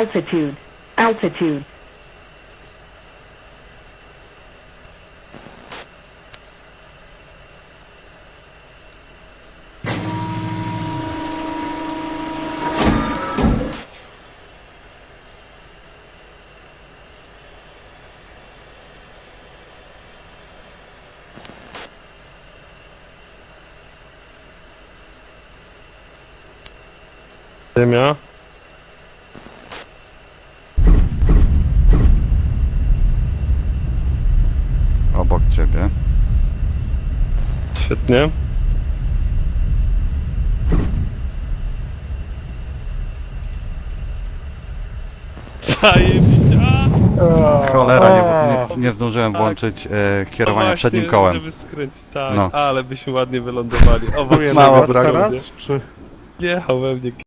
Altitude. Altitude. Ziemia. Ciebie. Świetnie. Zajebiście. A! Cholera, nie, nie, nie zdążyłem Tak. włączyć e, No kierowania właśnie, przednim kołem. Żeby skręcić, tak, No. ale byśmy ładnie wylądowali. O, Mało brakowało. teraz, czy- Jechał we mnie